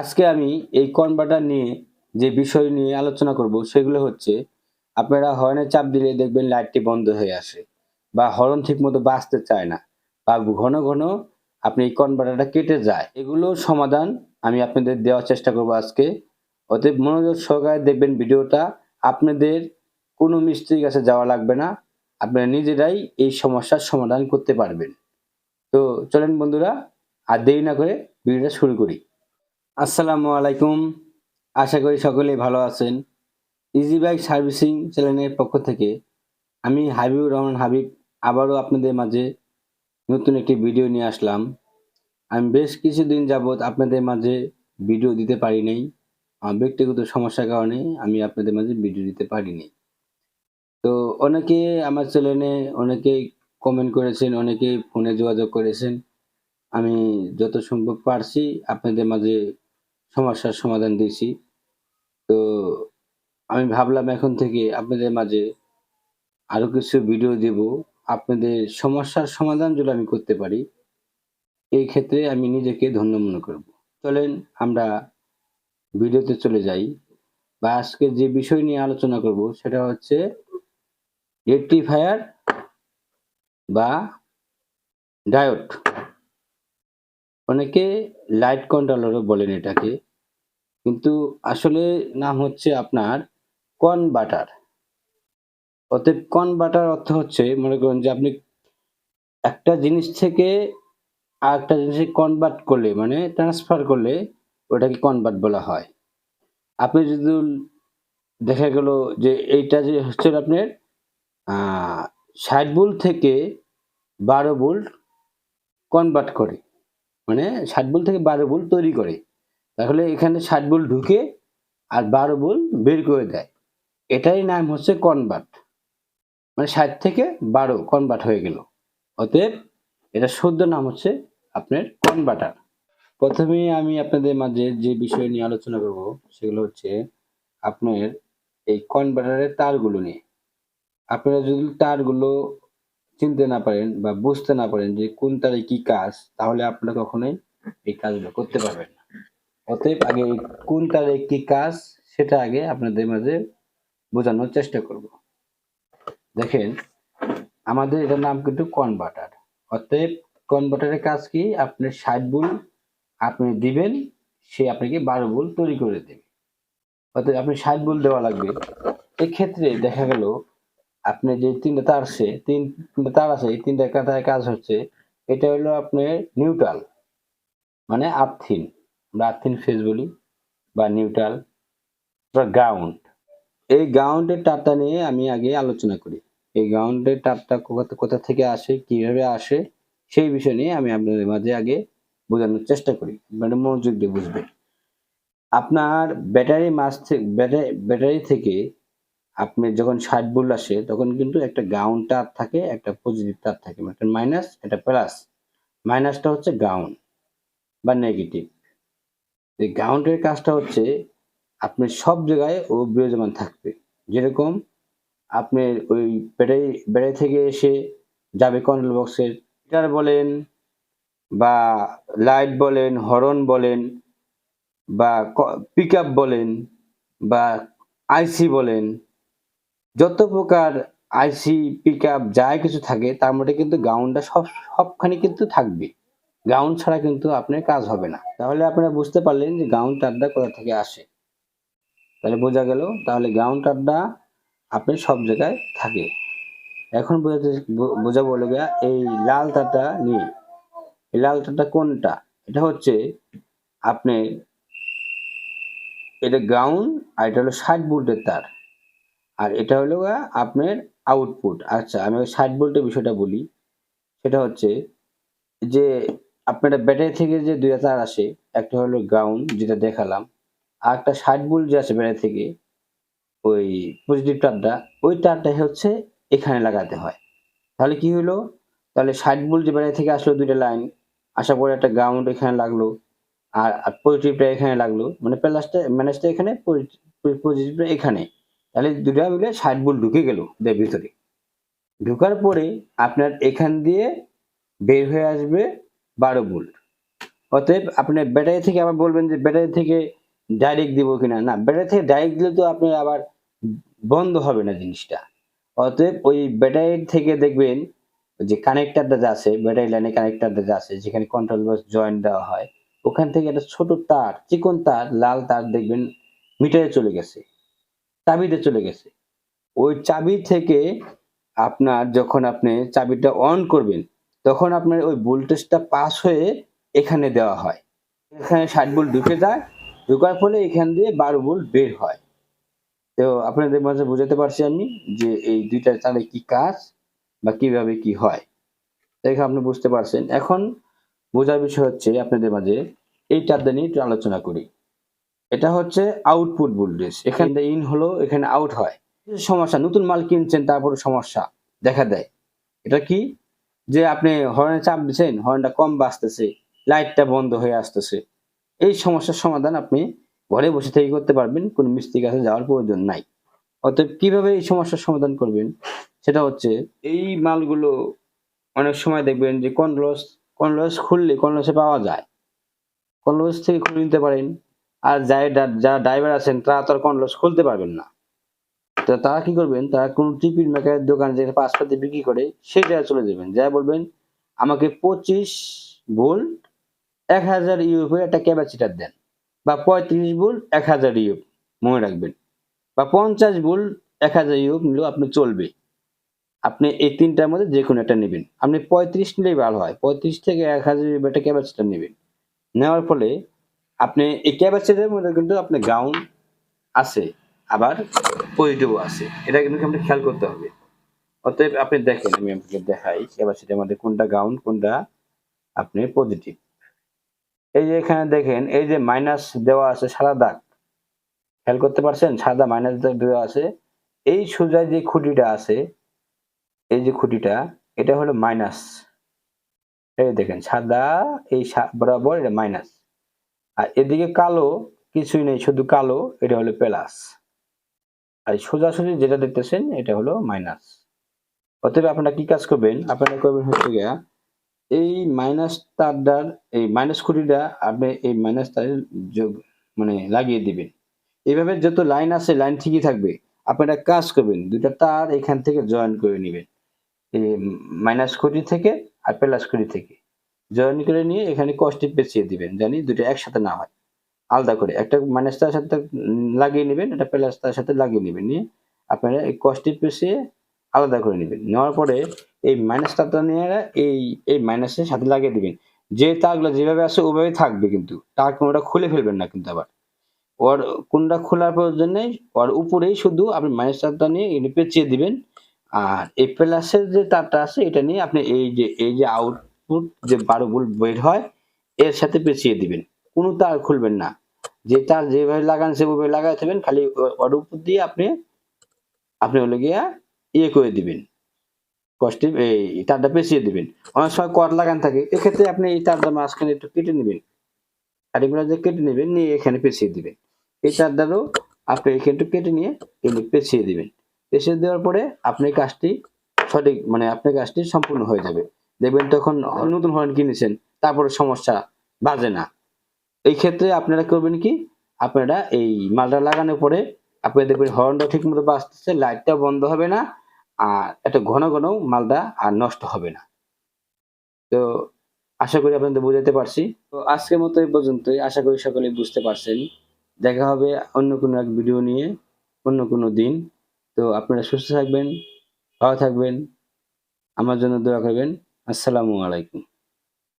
আজকে আমি এই কনভার্টার নিয়ে যে বিষয় নিয়ে আলোচনা করব, সেগুলো হচ্ছে আপনারা হর্নে চাপ দিলে দেখবেন লাইটটি বন্ধ হয়ে আসে বা হর্ন ঠিক মতো বাজতে চায় না বা ঘন ঘন আপনি এই কনভার্টারটা কেটে যায়। এগুলোর সমাধান আমি আপনাদের দেওয়ার চেষ্টা করব আজকে। অতএব মনোযোগ সহকারে দেখবেন ভিডিওটা। আপনাদের কোনো মিস্ত্রির কাছে যাওয়া লাগবে না। আপনারা নিজেরাই এই সমস্যার সমাধান করতে পারবেন। তো চলেন বন্ধুরা, আর দেরি না করে ভিডিওটা শুরু করি। আসসালামু আলাইকুম। আশা করি সকলেই ভালো আছেন। ইজি বাইক সার্ভিসিং চ্যানেলের পক্ষ থেকে আমি হাবিবুর রহমান হাবিব আবারও আপনাদের মাঝে নতুন একটি ভিডিও নিয়ে আসলাম। আমি বেশ কিছুদিন যাবৎ আপনাদের মাঝে ভিডিও দিতে পারি নাই। আমার ব্যক্তিগত সমস্যার কারণে আমি আপনাদের মাঝে ভিডিও দিতে পারিনি তো অনেকে আমার চ্যানেলে অনেকেই কমেন্ট করেছেন অনেকেই ফোনে যোগাযোগ করেছেন। আমি যত সম্ভব পারছি আপনাদের মাঝে সমস্যার সমাধান দিয়েছি। তো আমি ভাবলাম এখন থেকে আপনাদের মাঝে আরও কিছু ভিডিও দেব। আপনাদের সমস্যার সমাধান যদি আমি করতে পারি। এই ক্ষেত্রে আমি নিজেকে ধন্য মনে করব। চলেন আমরা ভিডিওতে চলে যাই। বা আজকে যে বিষয় নিয়ে আলোচনা করব সেটা হচ্ছে রেকটিফায়ার বা ডায়োড। অনেকে লাইট কন্ট্রোলারও বলেন এটাকে। কিন্তু আসলে নাম হচ্ছে আপনার কনভার্টার অতএব কনভার্টার অর্থ হচ্ছে, মনে করুন যে আপনি একটা জিনিস থেকে আর একটা জিনিসে কনভার্ট করলে মানে ট্রান্সফার করলে ওটাকে কনভার্ট বলা হয়। আপনি যদি দেখা গেল যে এইটা যে হচ্ছে আপনার ষাট বুল থেকে বারো বুল্ট কনভার্ট করে। মানে ষাট বুল থেকে বারো বুল তৈরি করে। তাহলে এখানে ষাট বুল ঢুকে আর বারো বুল বের করে দেয়। এটাই নাম হচ্ছে কনভার্ট মানে ষাট থেকে বারো কনভার্ট হয়ে গেল। অতএব এটা সদ্য নাম হচ্ছে আপনার কনভার্টার প্রথমে আমি আপনাদের মাঝে যে বিষয় নিয়ে আলোচনা করব সেগুলো হচ্ছে আপনার এই কনভার্টারের তারগুলো নিয়ে। আপনারা যদি তারগুলো চিনতে না পারেন বা বুঝতে না পারেন যে কোন তারে কি কাজ, তাহলে আপনারা কখনোই এই কাজগুলো করতে পারবেন অতএব আগে কোন তারে কি কাজ, সেটা আগে আপনাদের মাঝে বোঝানোর চেষ্টা করব। দেখেন, আমাদের এটার নাম কিন্তু কনভার্টার অতএব কনভার্টারের কাজ কি? আপনি ষাট বুল আপনি দিবেন, সে আপনাকে বারো বুল তৈরি করে দেবে। অতএব আপনি ষাট বুল দেওয়া লাগবে। এক্ষেত্রে দেখা গেল, আপনি যে তিনটা তার আছে, তিন তিনটা তার আছে, এই তিনটা কাজ হচ্ছে, এটা হলো আপনার নিউট্রাল মানে আর্থিন। আমরা আর্থিন ফেজ বলি বা নিউট্রাল গ্রাউন্ড এই গ্রাউন্ডের তারটা নিয়ে আমি আগে আলোচনা করি। এই গ্রাউন্ডের তারটা কোথা থেকে আসে, কীভাবে আসে, সেই বিষয় নিয়ে আমি আপনাদের মাঝে আগে বোঝানোর চেষ্টা করি। মানে মনোযোগ দিয়ে বুঝবে আপনার ব্যাটারি মাস থেকে ব্যাটারি থেকে আপনি যখন ষাট বুল আসে, তখন কিন্তু একটা গ্রাউন্ড তার থাকে, একটা পজিটিভ তার থাকে। একটা মাইনাস, একটা প্লাস মাইনাসটা হচ্ছে গ্রাউন্ড বা নেগেটিভ এই গ্রাউন্ডের কাজটা হচ্ছে আপনি সব জায়গায় ও বিরাজমান থাকবে। যেরকম আপনি ওই ব্যাটারি ব্যাটারি থেকে এসে যাবে কন্ট্রোল বক্সের হিটার বলেন বা লাইট বলেন হরন বলেন বা পিক বলেন বা আইসি বলেন, যত প্রকার আইসি পিক যা কিছু থাকে, তার মধ্যে কিন্তু গ্রাউন্ডটা সব, সবখানে কিন্তু থাকবে। গ্রাউন্ড ছাড়া কিন্তু আপনার কাজ হবে না। তাহলে আপনারা বুঝতে পারলেন যে গ্রাউন্ড টাড্ডা কোথা থেকে আসে। তাহলে বোঝা গেল, তাহলে গ্রাউন্ড টাড্ডা আপনি সব জায়গায় থাকে। এখন বোঝাতে বোঝা বলে গিয়া এই লাল তারটা নিয়ে। এই লাল তারটা কোনটা? এটা হচ্ছে আপনি এটা গ্রাউন্ড আর এটা হলো ষাট ভোল্টের তার। আর এটা হলো আপনার আউটপুট আচ্ছা আমি ষাট ভোল্টের বিষয়টা বলি। সেটা হচ্ছে যে আপনার ব্যাটারি থেকে যে দুইটা তার আসে, একটা হলো গ্রাউন্ড যেটা দেখালাম, আর একটা ষাট বুল যে আসে ব্যাটারি থেকে, ওই পজিটিভ তারটা ওই তারটাই হচ্ছে এখানে লাগাতে হয়। তাহলে কি হলো? তাহলে ষাট বুল যে ব্যাটারি থেকে আসলো দুইটা লাইন আসার পরে একটা গ্রাউন্ড এখানে লাগল, আর পজিটিভটা এখানে লাগল মানে প্লাসটা মাইনাসটা এখানে পজিটিভটা এখানে। তাহলে দুটা মিলে ষাট ভোল্ট ঢুকে গেল দেয় ভিতরে। ঢুকার পরে আপনার এখান দিয়ে বের হয়ে আসবে বারো ভোল্ট। অতএব আপনি ব্যাটারি থেকে আবার বলবেন যে ব্যাটারি থেকে ডাইরেক্ট দিব কিনা? না, ব্যাটারি থেকে ডাইরেক্ট দিলে তো আপনার আবার বন্ধ হবে না জিনিসটা। অতএব ওই ব্যাটারি থেকে দেখবেন যে কানেক্টারটা যা আছে, ব্যাটারি লাইনে কানেক্টারটা যা আছে, যেখানে কন্ট্রোল বক্স জয়েন্ট দেওয়া হয়, ওখান থেকে একটা ছোট তার, চিকন তার, লাল তার দেখবেন মিটারে চলে গেছে, চাবিতে চলে গেছে। ওই চাবি থেকে আপনার যখন আপনি চাবিটা অন করবেন তখন আপনার ওই ভোল্টেজটা পাস হয়ে এখানে দেওয়া হয়। এখানে ষাট ভোল্ট ঢুকে যায়, ঢুকার ফলে এখান দিয়ে বারো ভোল্ট বের হয়। তো আপনাদের মাঝে বোঝাতে পারছি আমি যে এই দুইটা তারে কি কাজ বা কীভাবে কি হয়। দেখে আপনি বুঝতে পারছেন। এখন বোঝার বিষয় হচ্ছে আপনাদের মাঝে এই চারটা নিয়ে একটু আলোচনা করি। এটা হচ্ছে আউটপুট ভোল্টেজ এখানে ইন হলো, এখানে আউট হয়। সমস্যা, নতুন মাল কিনছেন তারপরে সমস্যা দেখা দেয়। এটা কি? যে আপনি হর্নে চাপ দিচ্ছেন হর্নটা কম বাজতেছে লাইটটা বন্ধ হয়ে আসতেছে। এই সমস্যার সমাধান আপনি ঘরে বসে থেকে করতে পারবেন, কোনো মিস্ত্রির কাছে যাওয়ার প্রয়োজন নাই। অতএব কীভাবে এই সমস্যার সমাধান করবেন? সেটা হচ্ছে এই মালগুলো অনেক সময় দেখবেন যে কনলস কনলস খুললে কনলসে পাওয়া যায়। কনলস থেকে খুলে নিতে পারেন, আর যারা ড্রাইভার আছেন, তারা তো আর কনলস খুলতে পারবেন না। তারা কি করবেন? তারা কোনো টিপির মেকারের দোকান যেখানে পাঁচপাতি বিক্রি করে সেই জায়গায় চলে যাবেন। যা বলবেন, আমাকে পঁচিশ ভোল্ট এক হাজার ইউপের একটা ক্যাপাসিটার দেন বা পঁয়ত্রিশ ভোল্ট এক হাজার ইউপ মনে রাখবেন, বা পঞ্চাশ ভোল্ট এক হাজার ইউপ নিলেও আপনি চলবে। আপনি এই তিনটার মধ্যে যে কোনো একটা নেবেন। আপনি পঁয়ত্রিশ নিলেই ভালো হয়, পঁয়ত্রিশ থেকে এক হাজার ইউপ একটা ক্যাপাসিটার নেবেন। নেওয়ার ফলে আপনি এই ক্যাপাসিটারের মধ্যে কিন্তু আপনি গ্রাউন্ড আছে, আবার পজিটিভও আছে। এটা কিন্তু আপনি খেয়াল করতে হবে। অতএব আপনি দেখেন, আমি আপনাকে দেখাই ক্যাপাসিটির মধ্যে কোনটা গাউন, কোনটা আপনি পজিটিভ এই যে এখানে দেখেন, এই যে মাইনাস দেওয়া আছে সাদা দাগ। খেয়াল করতে পারছেন? সাদা মাইনাস দাগ দেওয়া আছে। এই সোজায় যে খুঁটিটা আছে, এই যে খুঁটিটা, এটা হলো মাইনাস এই দেখেন, সাদা, এই বরাবর এটা মাইনাস আর এদিকে কালো, কিছুই নেই, শুধু কালো, এটা হলো প্লাস আর সোজাসুজি যেটা দেখতেছেন, এটা হলো মাইনাস অতএব আপনারা কি কাজ করবেন? আপনারা করবেন হচ্ছে গিয়া, এই মাইনাস তারটার, এই মাইনাস খুঁটিটা আপনি এই মাইনাস তারের মানে লাগিয়ে দিবেন। এইভাবে যত লাইন আছে লাইন ঠিকই থাকবে। আপনারা কাজ করবেন দুটা তার এখান থেকে জয়েন করে নেবেন। এই মাইনাস খুঁটি থেকে আর প্লাস খুঁটি থেকে। জয়েন করে নিয়ে এখানে কষ্টি পেঁচিয়ে দিবেন জানি দুটো একসাথে না হয়। আলাদা করে। একটা মাইনাস তার সাথে লাগিয়ে নেবেন, একটা প্লাস তার সাথে লাগিয়ে নেবেন। নিয়ে আপনারা এই কষ্টি পেঁচিয়ে আলাদা করে নেবেন। নেওয়ার পরে এই মাইনাস তারটা নিয়ে এই এই মাইনাসের সাথে লাগিয়ে দিবেন। যে তারগুলো যেভাবে আছে ওভাবেই থাকবে কিন্তু। তার কোনোটা খুলে ফেলবেন না কিন্তু আবার। ওর কোনটা খোলার প্রয়োজন নেই। ওর উপরেই শুধু আপনি মাইনাস তারটা নিয়ে এনে পেঁচিয়ে দিবেন। আর এই প্লাসের যে তারটা আছে, এটা নিয়ে আপনি এই যে এই যে আউটপুট যে বারো ভোল্ট বের হয়, এর সাথে পেঁচিয়ে দিবেন। কোনো তার খুলবেন না। যে তার যেভাবে লাগান, সেভাবে লাগাই থাকবেন, খালি ওর উপর দিয়ে আপনি আপনি হলো গিয়া ইয়ে করে দিবেন। কষ্টে এই তারটা পেঁচিয়ে দিবেন। অনেক সময় কর লাগান থাকে, এক্ষেত্রে আপনি এই তারটা মাঝখানে একটু কেটে নেবেন। কাটিগুলো যে কেটে নেবেন, নিয়ে এখানে পেঁচিয়ে দিবেন। এই তারটারও আপনি এখানে একটু কেটে নিয়ে এখানে পেঁচিয়ে দিবেন। পেঁচিয়ে দেওয়ার পরে আপনি কাজটি সঠিক মানে আপনার কাজটি সম্পূর্ণ হয়ে যাবে। দেখবেন তখন নতুন হরেন কিনেছেন, তারপরে সমস্যা বাজে না। এই ক্ষেত্রে আপনারা করবেন কি? আপনারা এই মালটা লাগানোর পরে আপনি দেখবেন হর্নটা ঠিক মতো বাঁচতেছে লাইটটা বন্ধ হবে না, আর এত ঘন ঘন মালটা আর নষ্ট হবে না। তো আশা করি আপনাদের বোঝাতে পারছি। তো আজকের মতো এই পর্যন্তই। আশা করি সকলে বুঝতে পারছেন। দেখা হবে অন্য কোনো এক ভিডিও নিয়ে, অন্য কোনো দিন। তো আপনারা সুস্থ থাকবেন, ভালো থাকবেন। আমার জন্য দোয়া করবেন। আসসালামু আলাইকুম।